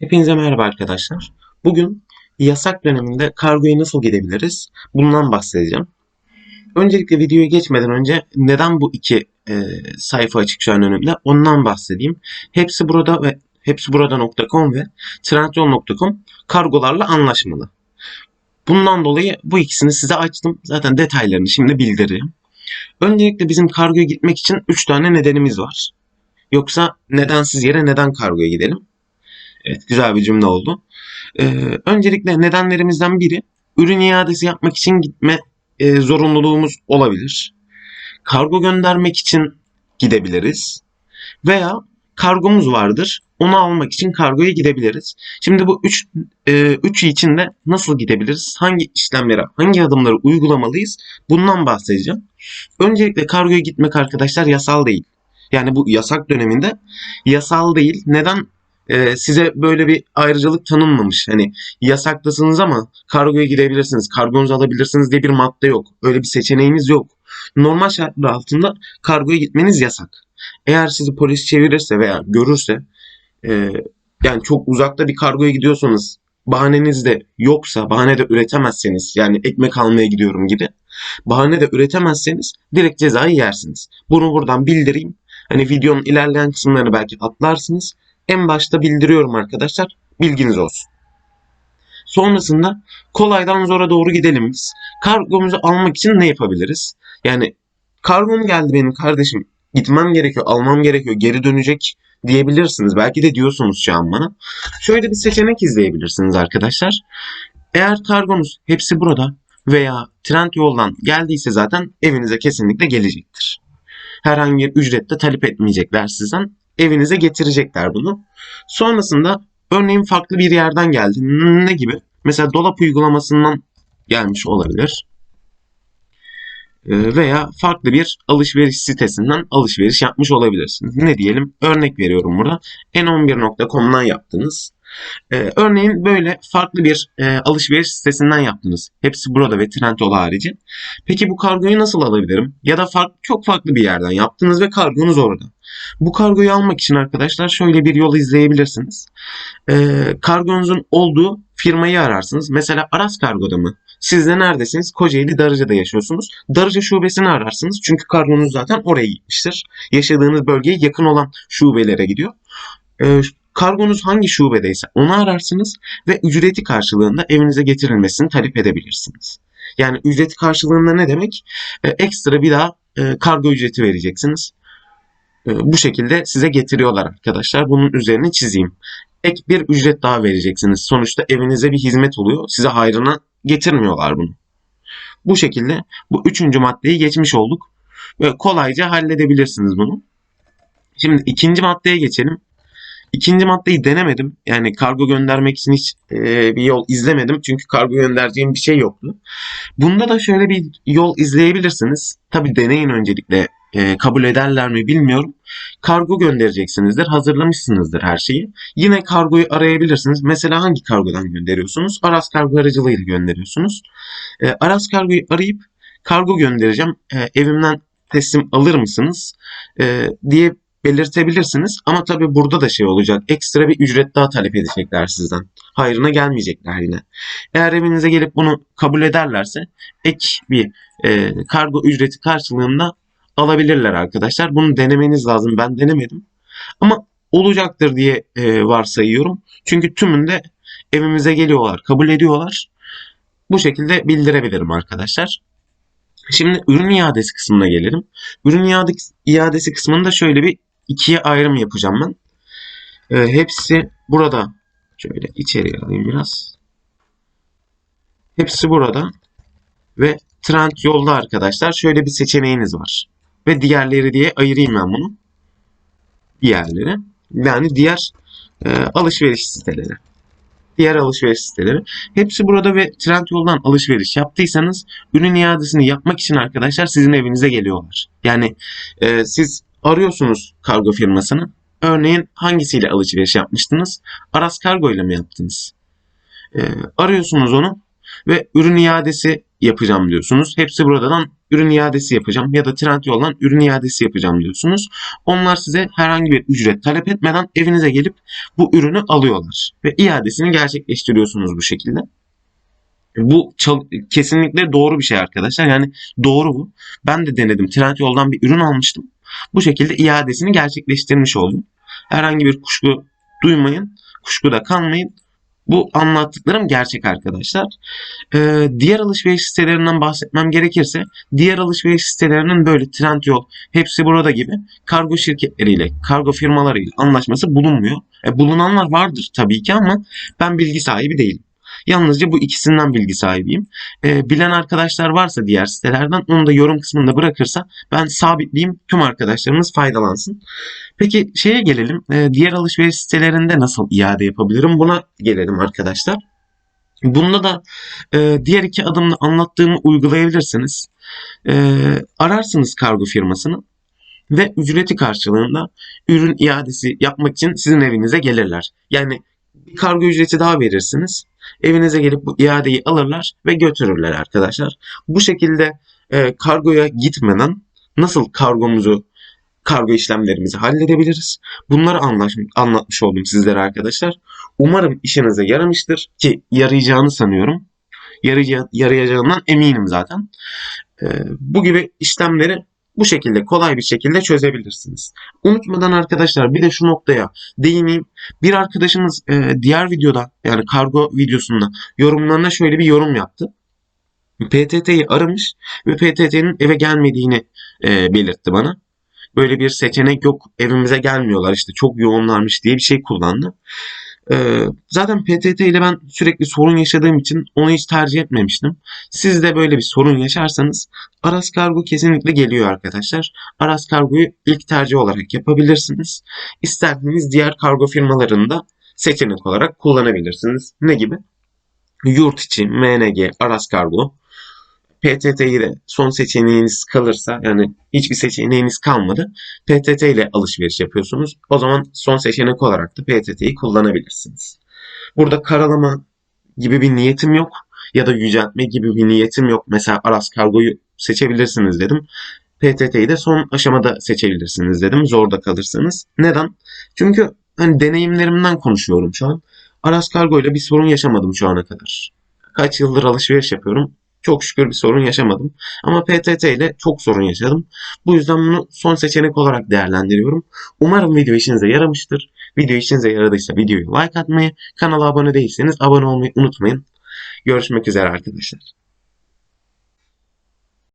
Hepinize merhaba arkadaşlar. Bugün yasak döneminde kargoya nasıl gidebiliriz? Bundan bahsedeceğim. Öncelikle videoya geçmeden önce neden bu iki e, sayfa açık şu an önümde ondan bahsedeyim. Hepsi burada ve hepsi burada.com ve trendyol.com kargolarla anlaşmalı. Bundan dolayı bu ikisini size açtım. Zaten detaylarını şimdi bildireyim. Öncelikle bizim kargoya gitmek için 3 tane nedenimiz var. Yoksa nedensiz yere neden kargoya gidelim? Evet, güzel bir cümle oldu. Ee, öncelikle nedenlerimizden biri ürün iadesi yapmak için gitme e, zorunluluğumuz olabilir. Kargo göndermek için gidebiliriz. Veya kargomuz vardır. Onu almak için kargoya gidebiliriz. Şimdi bu üç, e, üçü için de nasıl gidebiliriz? Hangi işlemlere, hangi adımları uygulamalıyız? Bundan bahsedeceğim. Öncelikle kargoya gitmek arkadaşlar yasal değil. Yani bu yasak döneminde yasal değil. Neden? Ee, size böyle bir ayrıcalık tanınmamış. Hani yasaktasınız ama kargoya gidebilirsiniz, kargonuzu alabilirsiniz diye bir madde yok. Öyle bir seçeneğiniz yok. Normal şartlar altında kargoya gitmeniz yasak. Eğer sizi polis çevirirse veya görürse e, yani çok uzakta bir kargoya gidiyorsanız bahaneniz de yoksa, bahane de üretemezseniz yani ekmek almaya gidiyorum gibi bahane de üretemezseniz direkt cezayı yersiniz. Bunu buradan bildireyim. Hani videonun ilerleyen kısımlarını belki atlarsınız. En başta bildiriyorum arkadaşlar. Bilginiz olsun. Sonrasında kolaydan zora doğru gidelim biz. Kargomuzu almak için ne yapabiliriz? Yani kargom geldi benim kardeşim. Gitmem gerekiyor, almam gerekiyor, geri dönecek diyebilirsiniz. Belki de diyorsunuz şu an bana. Şöyle bir seçenek izleyebilirsiniz arkadaşlar. Eğer kargonuz hepsi burada veya trend yoldan geldiyse zaten evinize kesinlikle gelecektir. Herhangi bir ücret de talep etmeyecekler sizden evinize getirecekler bunu. Sonrasında örneğin farklı bir yerden geldi. Ne gibi? Mesela dolap uygulamasından gelmiş olabilir. Ee, Veya farklı bir alışveriş sitesinden alışveriş yapmış olabilirsiniz. Ne diyelim? Örnek veriyorum burada. n11.com'dan yaptınız. Ee, örneğin böyle farklı bir e, alışveriş sitesinden yaptınız. Hepsi burada ve Trendyol harici. Peki bu kargoyu nasıl alabilirim? Ya da fark, çok farklı bir yerden yaptınız ve kargonuz orada. Bu kargoyu almak için arkadaşlar şöyle bir yol izleyebilirsiniz. Ee, kargonuzun olduğu firmayı ararsınız. Mesela Aras Kargo'da mı? Siz de neredesiniz? Kocaeli Darıca'da yaşıyorsunuz. Darıca şubesini ararsınız. Çünkü kargonuz zaten oraya gitmiştir. Yaşadığınız bölgeye yakın olan şubelere gidiyor. Ee, kargonuz hangi şubedeyse onu ararsınız ve ücreti karşılığında evinize getirilmesini talep edebilirsiniz. Yani ücreti karşılığında ne demek? Ee, ekstra bir daha e, kargo ücreti vereceksiniz. Ee, bu şekilde size getiriyorlar arkadaşlar. Bunun üzerine çizeyim. Ek bir ücret daha vereceksiniz. Sonuçta evinize bir hizmet oluyor. Size hayrına getirmiyorlar bunu. Bu şekilde bu üçüncü maddeyi geçmiş olduk. Ve kolayca halledebilirsiniz bunu. Şimdi ikinci maddeye geçelim. İkinci maddeyi denemedim. Yani kargo göndermek için hiç e, bir yol izlemedim. Çünkü kargo göndereceğim bir şey yoktu. Bunda da şöyle bir yol izleyebilirsiniz. Tabi deneyin öncelikle. E, kabul ederler mi bilmiyorum. Kargo göndereceksinizdir. Hazırlamışsınızdır her şeyi. Yine kargoyu arayabilirsiniz. Mesela hangi kargodan gönderiyorsunuz? Aras kargo aracılığıyla gönderiyorsunuz. E, Aras kargoyu arayıp kargo göndereceğim. E, evimden teslim alır mısınız? E, diye belirtebilirsiniz. Ama tabii burada da şey olacak. Ekstra bir ücret daha talep edecekler sizden. Hayrına gelmeyecekler yine. Eğer evinize gelip bunu kabul ederlerse ek bir e, kargo ücreti karşılığında alabilirler arkadaşlar. Bunu denemeniz lazım. Ben denemedim. Ama olacaktır diye e, varsayıyorum. Çünkü tümünde evimize geliyorlar, kabul ediyorlar. Bu şekilde bildirebilirim arkadaşlar. Şimdi ürün iadesi kısmına gelelim. Ürün iadesi, kısmında şöyle bir ikiye ayrım yapacağım ben. E, hepsi burada. Şöyle içeri alayım biraz. Hepsi burada. Ve trend yolda arkadaşlar şöyle bir seçeneğiniz var. Ve diğerleri diye ayırayım ben bunu. Diğerleri. Yani diğer e, alışveriş siteleri. Diğer alışveriş siteleri. Hepsi burada ve Trendyol'dan alışveriş yaptıysanız ürün iadesini yapmak için arkadaşlar sizin evinize geliyorlar. Yani e, siz arıyorsunuz kargo firmasını. Örneğin hangisiyle alışveriş yapmıştınız? Aras Kargo ile mi yaptınız? E, arıyorsunuz onu ve ürün iadesi yapacağım diyorsunuz. Hepsi buradan ürün iadesi yapacağım ya da Trendyol'dan ürün iadesi yapacağım diyorsunuz. Onlar size herhangi bir ücret talep etmeden evinize gelip bu ürünü alıyorlar ve iadesini gerçekleştiriyorsunuz bu şekilde. Bu kesinlikle doğru bir şey arkadaşlar. Yani doğru bu. Ben de denedim. Trendyol'dan bir ürün almıştım. Bu şekilde iadesini gerçekleştirmiş oldum. Herhangi bir kuşku duymayın. Kuşkuda kalmayın. Bu anlattıklarım gerçek arkadaşlar. Ee, diğer alışveriş sitelerinden bahsetmem gerekirse diğer alışveriş sitelerinin böyle Trendyol, hepsi burada gibi kargo şirketleriyle, kargo firmalarıyla anlaşması bulunmuyor. E, bulunanlar vardır tabii ki ama ben bilgi sahibi değilim. Yalnızca bu ikisinden bilgi sahibiyim. E, bilen arkadaşlar varsa diğer sitelerden onu da yorum kısmında bırakırsa ben sabitleyeyim tüm arkadaşlarımız faydalansın. Peki şeye gelelim. E, diğer alışveriş sitelerinde nasıl iade yapabilirim? Buna gelelim arkadaşlar. Bunda da e, diğer iki adımda anlattığımı uygulayabilirsiniz. E, ararsınız kargo firmasını ve ücreti karşılığında ürün iadesi yapmak için sizin evinize gelirler. Yani bir kargo ücreti daha verirsiniz. Evinize gelip bu iadeyi alırlar ve götürürler arkadaşlar. Bu şekilde e, kargoya gitmeden nasıl kargomuzu kargo işlemlerimizi halledebiliriz. Bunları anlaş, anlatmış oldum sizlere arkadaşlar. Umarım işinize yaramıştır ki yarayacağını sanıyorum. Yarayacağı, yarayacağından eminim zaten. Ee, bu gibi işlemleri bu şekilde kolay bir şekilde çözebilirsiniz. Unutmadan arkadaşlar bir de şu noktaya değineyim. Bir arkadaşımız e, diğer videoda yani kargo videosunda yorumlarına şöyle bir yorum yaptı. PTT'yi aramış ve PTT'nin eve gelmediğini e, belirtti bana böyle bir seçenek yok evimize gelmiyorlar işte çok yoğunlarmış diye bir şey kullandı. Ee, zaten PTT ile ben sürekli sorun yaşadığım için onu hiç tercih etmemiştim. Siz de böyle bir sorun yaşarsanız Aras Kargo kesinlikle geliyor arkadaşlar. Aras Kargo'yu ilk tercih olarak yapabilirsiniz. İsterseniz diğer kargo firmalarında seçenek olarak kullanabilirsiniz. Ne gibi? Yurt içi, MNG, Aras Kargo, PTT'yi de son seçeneğiniz kalırsa yani hiçbir seçeneğiniz kalmadı. PTT ile alışveriş yapıyorsunuz. O zaman son seçenek olarak da PTT'yi kullanabilirsiniz. Burada karalama gibi bir niyetim yok ya da yüceltme gibi bir niyetim yok. Mesela Aras Kargo'yu seçebilirsiniz dedim. PTT'yi de son aşamada seçebilirsiniz dedim. Zorda kalırsanız. Neden? Çünkü hani deneyimlerimden konuşuyorum şu an. Aras Kargo ile bir sorun yaşamadım şu ana kadar. Kaç yıldır alışveriş yapıyorum. Çok şükür bir sorun yaşamadım. Ama PTT ile çok sorun yaşadım. Bu yüzden bunu son seçenek olarak değerlendiriyorum. Umarım video işinize yaramıştır. Video işinize yaradıysa videoyu like atmayı, kanala abone değilseniz abone olmayı unutmayın. Görüşmek üzere arkadaşlar.